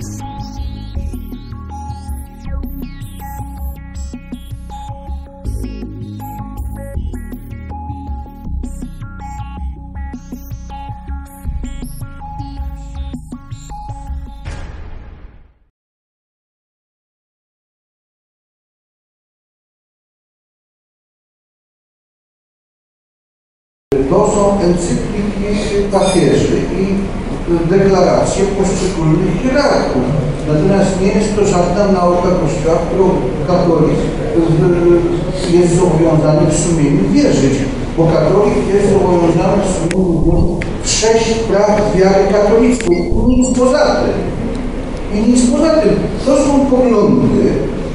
To są encykliki papieży i deklaracje poszczególnych hierarchów. Natomiast nie jest to żadna nauka Kościoła, którą katolik jest zobowiązany w sumieniu wierzyć, bo katolik jest zobowiązany w sumieniu w sześć praw wiary katolickiej i nic poza tym. I nic poza tym. To są poglądy,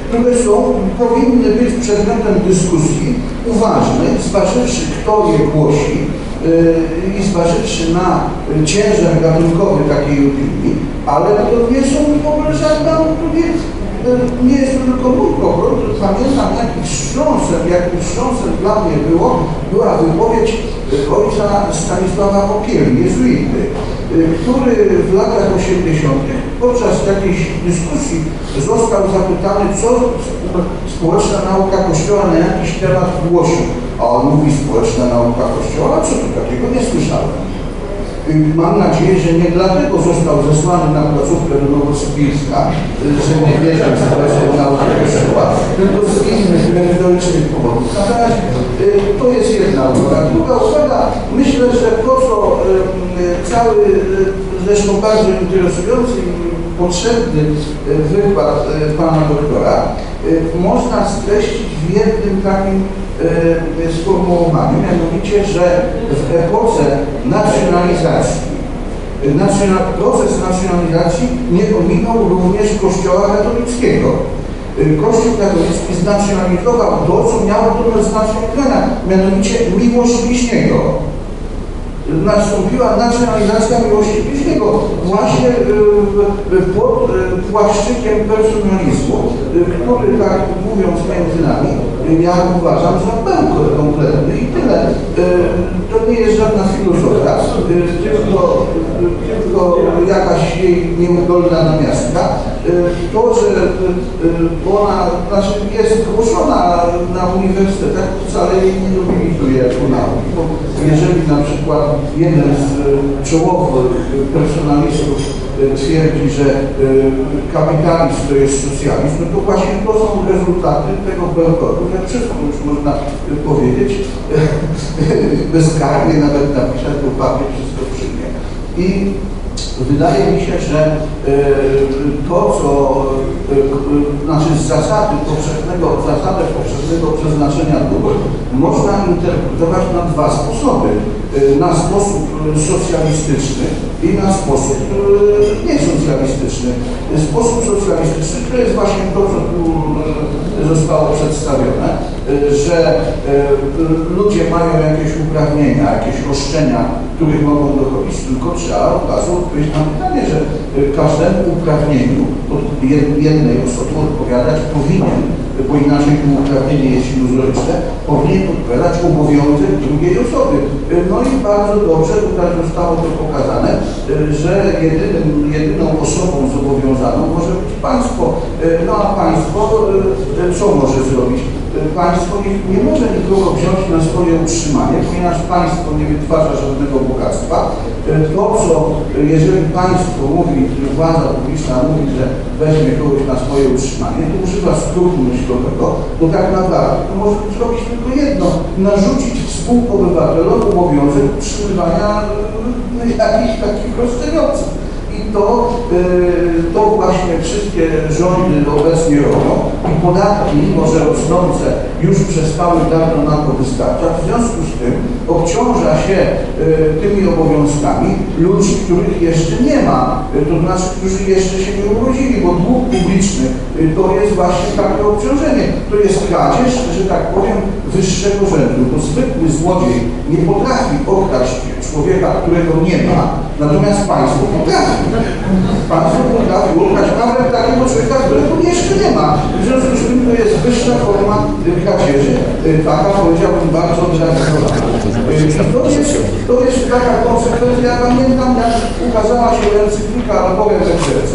które są, powinny być przedmiotem dyskusji uważnej, zważywszy kto je głosi yy, i zważywszy na ciężar gatunkowy takiej opinii, ale to nie są w ogóle żadna, to nie, jest to tylko mój pogląd, pamiętam jaki wstrząsem, jakim wstrząsem dla mnie było, była wypowiedź ojca Stanisława Popieli, jezuity, yy, który w latach 80 podczas jakiejś dyskusji został zapytany, co społeczna nauka Kościoła na jakiś temat głosi. A on mówi, społeczna nauka Kościoła, co tu takiego nie słyszałem. Mam nadzieję, że nie dlatego został zesłany na placówkę do Nowosybirska, że nie wierzę w społeczną naukę Kościoła, tylko z innych merytorycznych powodów. Natomiast to jest jedna uwaga. Druga uwaga, myślę, że to, co cały zresztą bardzo interesujący potrzebny wykład pana doktora można streścić w jednym takim sformułowaniu, mianowicie, że w epoce nacjonalizacji proces nacjonalizacji nie ominął również Kościoła katolickiego. Kościół katolicki znacjonalizował to, co miało to znacjonalizowania, mianowicie miłość bliźniego nastąpiła nacjonalizacja miłości bliźniego właśnie pod płaszczykiem personalizmu, który tak mówiąc między nami, ja uważam za bełkot kompletny i tyle. To nie jest żadna filozofia, tylko, tylko jakaś jej nieudolna namiastka. To, że ona znaczy jest głoszona na uniwersytetach, wcale jej nie dominuje jako nauki. Jeżeli na przykład jeden z czołowych personalistów twierdzi, że kapitalizm to jest socjalizm, no to właśnie to są rezultaty tego bełkotu, że wszystko już można powiedzieć, bezkarnie nawet napisać, bo papier wszystko przyjmie. I wydaje mi się, że to, co znaczy z zasady powszechnego, zasadę powszechnego przeznaczenia dóbr można interpretować na dwa sposoby. Na sposób socjalistyczny i na sposób niesocjalistyczny. Sposób socjalistyczny to jest właśnie to, co tu zostało przedstawione, że ludzie mają jakieś uprawnienia, jakieś roszczenia, których mogą dochodzić, tylko trzeba od razu odpowiedzieć na pytanie, że każdemu uprawnieniu jednej osoby odpowiadać powinien, bo inaczej to uprawnienie jest iluzoryczne, powinien odpowiadać obowiązek drugiej osoby. No i bardzo dobrze tutaj zostało to pokazane, że jedynym, jedyną osobą zobowiązaną może być państwo. No a państwo co może zrobić? Państwo nie, może nikogo wziąć na swoje utrzymanie, ponieważ państwo nie wytwarza żadnego bogactwa. To, co jeżeli państwo mówi, władza publiczna mówi, że weźmie kogoś na swoje utrzymanie, to używa skrótu myślowego, bo tak naprawdę to może zrobić tylko jedno, narzucić współobywatelom obowiązek utrzymywania jakichś takich roszczenionych. I to, to właśnie wszystkie rządy obecnie robią i podatki, może rosnące, już przestały dawno na to wystarczać. W związku z tym obciąża się tymi obowiązkami ludzi, których jeszcze nie ma, to znaczy, którzy jeszcze się nie urodzili, bo dług publiczny to jest właśnie takie obciążenie. To jest kradzież, że tak powiem, wyższego rzędu, bo zwykły złodziej nie potrafi okraść człowieka, którego nie ma, natomiast państwo potrafi. Państwo potrafi okraść nawet takiego człowieka, którego jeszcze nie ma. W związku z tym to jest wyższa forma kradzieży, taka powiedziałbym bardzo wyraźna. To jest, to jest taka konsekwencja, ja pamiętam jak ukazała się encyklika Albowiem serce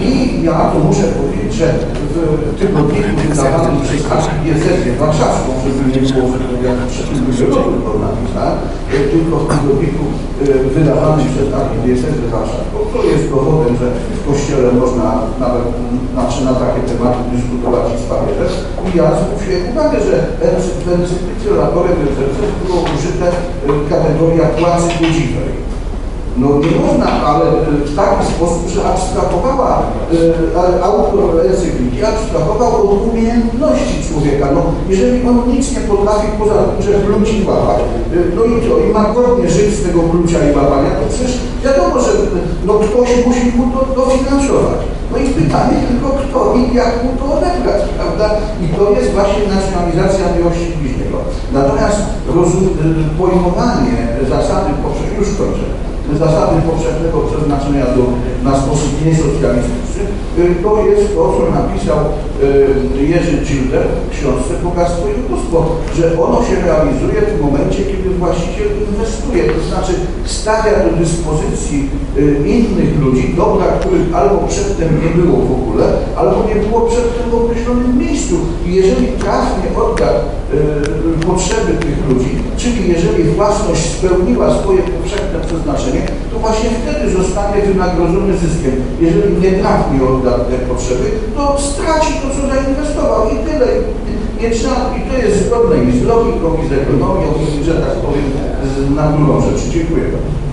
i muszę powiedzieć, że w tygodniku wydawanym przez archidiecezję warszawską, żeby nie było, że to ja przeciwnie roku to napisałem, e, tylko w tygodniku e, wydawanym przez archidiecezję warszawską, to jest dowodem, że w kościele można nawet znaczy na takie tematy dyskutować i z papieżem. I ja zwróciłem uwagę, że w encyklice Laborem było użyte e, kategoria płacy godziwej. No nie można, ale e, w taki sposób, że abstrahowała, e, autor encykliki abstrahował od umiejętności człowieka. No, jeżeli on nic nie potrafi poza tym, że klucz i łapać, e, no i co, i ma godnie żyć z tego klucza i łapania, to przecież wiadomo, że no, ktoś musi mu to dofinansować. No i pytanie tylko kto i jak mu to odebrać, prawda? I to jest właśnie nacjonalizacja miłości bliźniego. Natomiast rozum, e, pojmowanie zasady, już kończę, zasady powszechnego przeznaczenia do, na sposób niesocjalistyczny, y, to jest to, co napisał y, Jerzy Gilder w książce Bogactwo i Ubóstwo, że ono się realizuje w momencie, kiedy właściciel inwestuje, to znaczy stawia do dyspozycji y, innych ludzi dobra, których albo przedtem nie było w ogóle, albo nie było przedtem w określonym miejscu. I jeżeli trafnie odda potrzeby tych ludzi, czyli jeżeli własność spełniła swoje powszechne przeznaczenie, to właśnie wtedy zostanie wynagrodzony zyskiem. Jeżeli nie trafnie odda te potrzeby, to straci to, co zainwestował i tyle. Nie trzeba, I to jest zgodne i z logiką, i z ekonomią, i że tak powiem, z naturą rzeczy. Dziękuję bardzo.